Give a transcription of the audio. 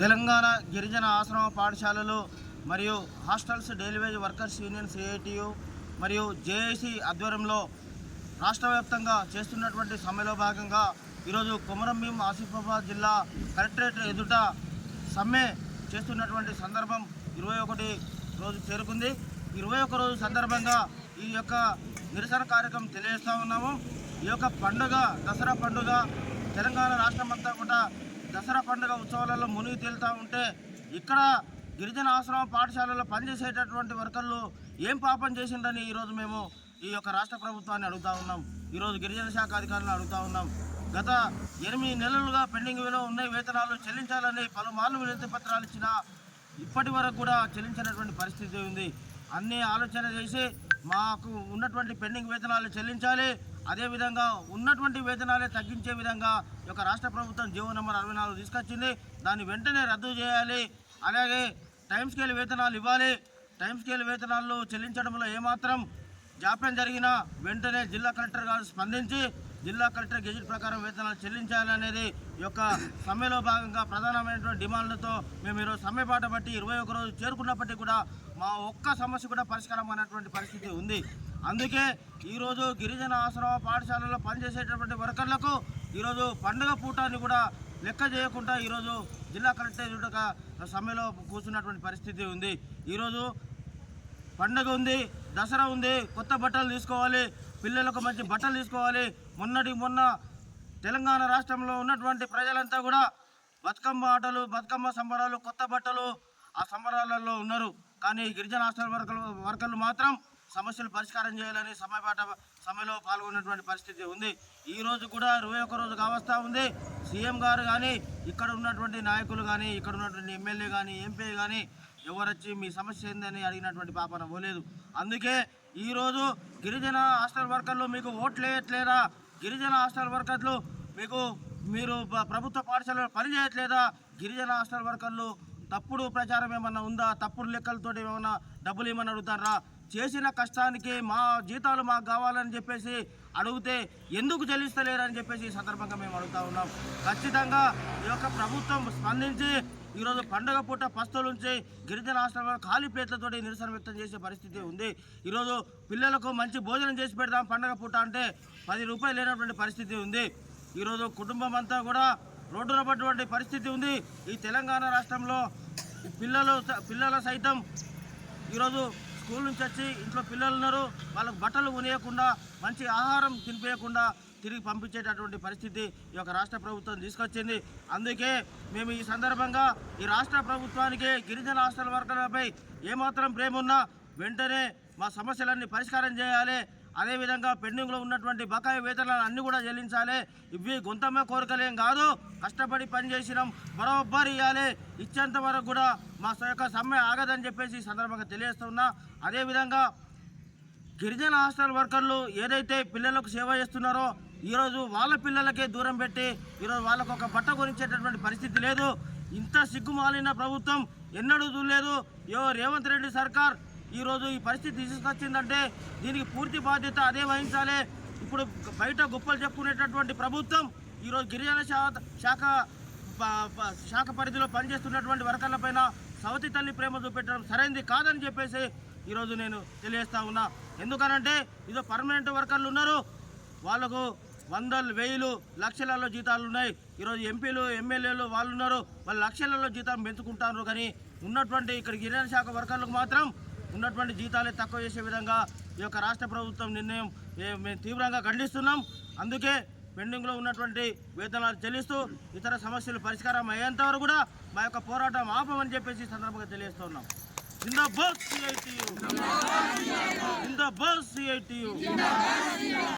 తెలంగాణ గిరిజన ఆశ్రమ పాఠశాలలు మరియు hostels daily wage workers union CITU మరియు జేఏసీ ఆధ్వర్యంలో రాష్ట్ర వ్యాప్తంగా చేస్తున్నటువంటి సమ్మెలో భాగంగా ఈరోజు కొమరంభీం ఆసిఫాబాద్ జిల్లా కలెక్టరేట్ ఎదుట సమ్మె చేస్తున్నటువంటి సందర్భం ఇరవై ఒకటి రోజు చేరుకుంది. ఇరవై ఒక రోజు సందర్భంగా ఈ యొక్క నిరసన కార్యక్రమం తెలియజేస్తూ ఉన్నాము. ఈ యొక్క పండుగ దసరా పండుగ తెలంగాణ రాష్ట్రం అంతా కూడా దసరా పండుగ ఉత్సవాలలో మునిగి తేలుతూ ఉంటే ఇక్కడ గిరిజన ఆశ్రమ పాఠశాలలో పనిచేసేటటువంటి వర్కర్లు ఏం పాపం చేసిండ్రని ఈరోజు మేము ఈ యొక్క రాష్ట్ర ప్రభుత్వాన్ని అడుగుతా ఉన్నాం. ఈరోజు గిరిజన శాఖ అధికారులను అడుగుతా ఉన్నాం. గత ఎనిమిది నెలలుగా పెండింగ్ విలో ఉన్న వేతనాలు చెల్లించాలని పలుమార్లు వినతి పత్రాలు ఇచ్చినా ఇప్పటి వరకు కూడా చెల్లించినటువంటి పరిస్థితి ఉంది. అన్ని ఆలోచన చేసి మాకు ఉన్నటువంటి పెండింగ్ వేతనాలు చెల్లించాలి. అదేవిధంగా ఉన్నటువంటి వేతనాలే తగ్గించే విధంగా యొక్క రాష్ట్ర ప్రభుత్వం జీవో నెంబర్ అరవై నాలుగు తీసుకొచ్చింది. దాన్ని వెంటనే రద్దు చేయాలి. అలాగే టైం స్కేల్ వేతనాలు ఇవ్వాలి. టైం స్కేల్ వేతనాలు చెల్లించడంలో ఏమాత్రం జాప్యం జరిగినా వెంటనే జిల్లా కలెక్టర్ గారు స్పందించి జిల్లా కలెక్టర్ గెజిట్ ప్రకారం వేతనాలు చెల్లించాలనేది ఈ యొక్క సమ్మెలో భాగంగా ప్రధానమైనటువంటి డిమాండ్లతో మేము ఈరోజు సమ్మె బాట బట్టి ఇరవై ఒక రోజు చేరుకున్నప్పటికీ కూడా మా ఒక్క సమస్య కూడా పరిష్కారం అనేటువంటి పరిస్థితి ఉంది. అందుకే ఈరోజు గిరిజన ఆశ్రమ పాఠశాలలో పనిచేసేటటువంటి వర్కర్లకు ఈరోజు పండుగ పూటాన్ని కూడా లెక్క చేయకుండా ఈరోజు జిల్లా కలెక్టర్ చూడక సమ్మెలో కూర్చున్నటువంటి పరిస్థితి ఉంది. ఈరోజు పండగ ఉంది దసరా ఉంది కొత్త బట్టలు తీసుకోవాలి పిల్లలకు మంచి బట్టలు తీసుకోవాలి. మొన్నటి మొన్న తెలంగాణ రాష్ట్రంలో ఉన్నటువంటి ప్రజలంతా కూడా బతుకమ్మ ఆటలు బతుకమ్మ సంబరాలు కొత్త బట్టలు ఆ సంబరాలలో ఉన్నారు. కానీ గిరిజన హాస్టల్ వర్కలు వర్కర్లు మాత్రం సమస్యలు పరిష్కారం చేయాలని సమయపాట సమ్మెలో పాల్గొన్నటువంటి పరిస్థితి ఉంది. ఈ రోజు కూడా ఇరవై ఒక్క రోజు కావస్తా ఉంది. సీఎం గారు కానీ ఇక్కడ ఉన్నటువంటి నాయకులు కానీ ఇక్కడ ఉన్నటువంటి ఎమ్మెల్యే కానీ ఎంపీ కానీ ఎవరొచ్చి మీ సమస్య ఏందని అడిగినటువంటి పాపన పోలేదు. అందుకే ఈరోజు గిరిజన హాస్టల్ వర్కర్లు మీకు ఓట్లు వేయట్లేదా గిరిజన హాస్టల్ వర్కర్లు మీకు మీరు ప్రభుత్వ పాఠశాలలో పని చేయట్లేదా? గిరిజన హాస్టల్ వర్కర్లు తప్పుడు ప్రచారం ఏమన్నా ఉందా? తప్పుడు లెక్కలతోటి ఏమన్నా డబ్బులు ఏమన్నా అడుగుతారా? చేసిన కష్టానికి మా జీతాలు మాకు కావాలని చెప్పేసి అడిగితే ఎందుకు చెల్లిస్తలేరని చెప్పేసి ఈ సందర్భంగా మేము అడుగుతా ఉన్నాం. ఖచ్చితంగా ఈ యొక్క ప్రభుత్వం స్పందించి ఈరోజు పండగ పూట పస్తుల నుంచి గిరిజన హాస్టల్ ఖాళీ ప్లేట్లతో నిరసన వ్యక్తం చేసే పరిస్థితి ఉంది. ఈరోజు పిల్లలకు మంచి భోజనం చేసి పెడదాం పండగ పూట అంటే పది రూపాయలు లేనటువంటి పరిస్థితి ఉంది. ఈరోజు కుటుంబం అంతా కూడా రోడ్డున పడ్డటువంటి పరిస్థితి ఉంది. ఈ తెలంగాణ రాష్ట్రంలో పిల్లలు పిల్లల సైతం ఈరోజు స్కూల్ నుంచి వచ్చి ఇంట్లో పిల్లలు ఉన్నారు వాళ్ళకు బట్టలు కొనియకుండా మంచి ఆహారం తినిపించకుండా తిరిగి పంపించేటటువంటి పరిస్థితి ఈ యొక్క రాష్ట్ర ప్రభుత్వం తీసుకొచ్చింది. అందుకే మేము ఈ సందర్భంగా ఈ రాష్ట్ర ప్రభుత్వానికి గిరిజన హాస్టల్ వర్కర్లపై ఏమాత్రం ప్రేమ ఉన్నా వెంటనే మా సమస్యలన్నీ పరిష్కారం చేయాలి. అదేవిధంగా పెండింగ్లో ఉన్నటువంటి బకాయి వేతనాలు అన్ని కూడా చెల్లించాలి. ఇవి గొంతమ్మ కోరికలేం కాదు. కష్టపడి పనిచేసినాం బరోబ్బరి ఇవ్వాలి ఇచ్చేంత వరకు కూడా మా యొక్క సమ్మె ఆగదని చెప్పేసి ఈ సందర్భంగా తెలియజేస్తున్నా. అదేవిధంగా గిరిజన హాస్టల్ వర్కర్లు ఏదైతే పిల్లలకు సేవ చేస్తున్నారో ఈరోజు వాళ్ళ పిల్లలకే దూరం పెట్టి ఈరోజు వాళ్ళకు ఒక బట్ట కొనిచ్చేటటువంటి పరిస్థితి లేదు. ఇంత సిగ్గుమాలిన ప్రభుత్వం ఎన్నడూ చూడలేదు. యో రేవంత్ రెడ్డి సర్కార్ ఈరోజు ఈ పరిస్థితి తీసుకొచ్చిందంటే దీనికి పూర్తి బాధ్యత అదే వహించాలి. ఇప్పుడు బయట గొప్పలు చెప్పుకునేటటువంటి ప్రభుత్వం ఈరోజు గిరిజన శాఖ ప- ప- శాఖ పరిధిలో పనిచేస్తున్నటువంటి వర్కర్ల పైన సవతి తల్లి ప్రేమ చూపెట్టడం సరైనది కాదని చెప్పేసి ఈరోజు నేను తెలియజేస్తా ఉన్నా. ఎందుకనంటే ఇదో పర్మనెంట్ వర్కర్లు ఉన్నారు. వాళ్ళకు వందలు వేలు లక్షలలో జీతాలు ఉన్నాయి. ఈరోజు ఎంపీలు ఎమ్మెల్యేలు వాళ్ళు ఉన్నారు వాళ్ళు లక్షలలో జీతం పెంచుకుంటారు కానీ ఉన్నటువంటి ఇక్కడ గిరిజన శాఖ వర్కర్లకు మాత్రం ఉన్నటువంటి జీతాలే తక్కువ చేసే విధంగా ఈ యొక్క రాష్ట్ర ప్రభుత్వం నిర్ణయం మేము తీవ్రంగా ఖండిస్తున్నాం. అందుకే పెండింగ్లో ఉన్నటువంటి వేతనాలు చెల్లిస్తూ ఇతర సమస్యలు పరిష్కారం అయ్యేంత వరకు కూడా మా యొక్క పోరాటం ఆపమని చెప్పేసి సందర్భంగా తెలియజేస్తున్నాం. జిందాబాద్ సిఐటియు. జిందాబాద్ సిఐటియు.